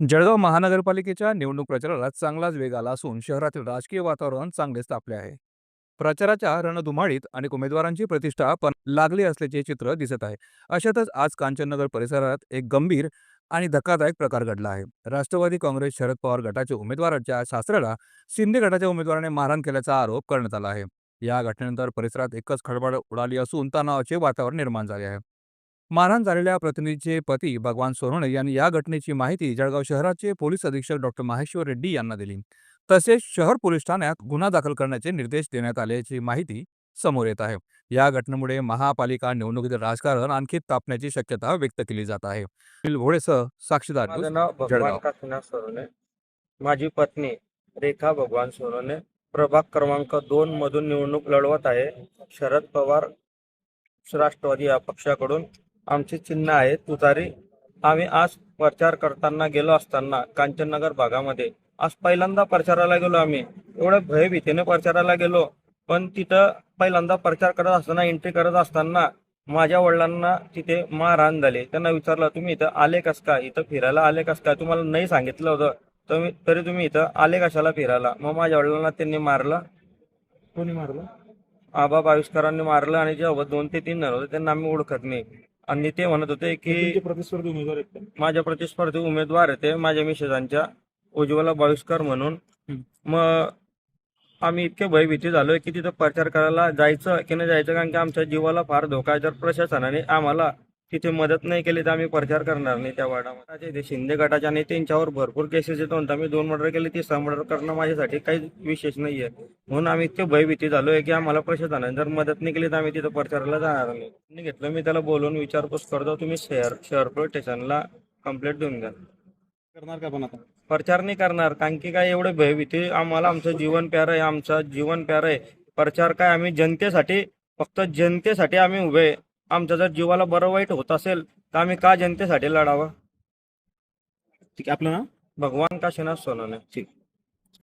जळगाव महानगरपालिकेच्या निवडणूक प्रचाराला चांगलाच वेग आला असून शहरातील राजकीय वातावरण चांगलेच तापले आहे. प्रचाराच्या रणधुमाळीत अनेक उमेदवारांची प्रतिष्ठा पण लागली असल्याचे चित्र दिसत आहे. अशातच आज कांचननगर परिसरात एक गंभीर आणि धक्कादायक प्रकार घडला आहे. राष्ट्रवादी काँग्रेस शरद पवार गटाच्या उमेदवाराच्या शास्त्राला शिंदे गटाच्या उमेदवाराने मारहाण केल्याचा आरोप करण्यात आला आहे. या घटनेनंतर परिसरात एकच खळबळ उडाली असून तणावाचे वातावरण निर्माण झाले आहे. मारहाण झालेल्या प्रतिनिधीचे पती भगवान सोनवणे यांनी या घटनेची माहिती जळगाव शहराचे पोलीस अधीक्षक डॉक्टर माहेश्वर रेड्डी यांना दिली. तसेच शहर पोलीस ठाण्यात गुन्हा दाखल करण्याचे निर्देश देण्यात आल्याची माहिती समोर येत आहे. या घटनेमुळे महापालिका निवडणुकीतील राजकारण आणखी तापण्याची शक्यता व्यक्त केली जात आहे. भोळेसह साक्षीदार सोनवणे. माझी पत्नी रेखा भगवान सोनवणे. प्रभाग क्रमांक दोन मधून निवडणूक लढवत आहे. शरद पवार राष्ट्रवादी या पक्षाकडून आमचे चिन्ह आहे तुतारी. आम्ही आज प्रचार करताना गेलो असताना कांचननगर भागामध्ये. आज पहिल्यांदा प्रचाराला गेलो आम्ही. एवढ्या भयभीतीने प्रचाराला गेलो. पण तिथं पहिल्यांदा प्रचार करत असताना एंट्री करत असताना माझ्या वडिलांना तिथे मारहाण झाली. त्यांना विचारलं तुम्ही इथं आले कस काय इथं फिरायला आले कस काय तुम्हाला नाही सांगितलं होतं. तुम्ही तरी तुम्ही इथं आले कशाला फिरायला? मग माझ्या वडिलांना त्यांनी मारलं. कोणी मारलं? आबा बाविस्करांनी मारलं आणि जे दोन ते तीन जण होते त्यांना आम्ही ओळखत नाही. आणि ते म्हणत होते की तुमचे प्रतिस्पर्धी उमेदवार आहेत का? माझ्या प्रतिस्पर्धी उमेदवार आहे ते माझ्या मिसेसांच्या उज्ज्वला बाविस्कर म्हणून हम्म. मग आम्ही इतके भयभीती झालोय की तिथं प्रचार करायला जायचं की नाही जायचं कारण की आमच्या जीवाला फार धोका आहे जर प्रशासनाने आम्हाला तिथे मदत नाही केली तर आम्ही प्रचार करणार नाही त्या वार्डामध्ये. ते शिंदे गटाच्या नेत्यांच्यावर भरपूर केसेस येतो म्हणतात आम्ही दोन मर्डर केले तिसरा मर्डर करणं माझ्यासाठी काही विशेष नाहीये. म्हणून आम्ही इतके भयभीती झालोय की आम्हाला प्रशासनाने जर मदत नाही केली तर आम्ही तिथं प्रचाराला जाणार नाही. घेतलं मी त्याला बोलून विचारपूस करतो तुम्ही शहर शहर पोलीस स्टेशनला कंप्लेंट देऊन द्या करणार का पण आता? प्रचार नाही करणार कारण की काय एवढे भयभीती आम्हाला आमचं जीवन प्यार आहे आमचं जीवन प्यार आहे. प्रचार काय आम्ही जनतेसाठी फक्त जनतेसाठी आम्ही उभे आहे. आमचं जर जीवाला बरं वाईट होत असेल तर आम्ही का जनतेसाठी लढावं? ठीक आहे आपलं नाव? भगवान काशीनाथ सोनवणे ठीक.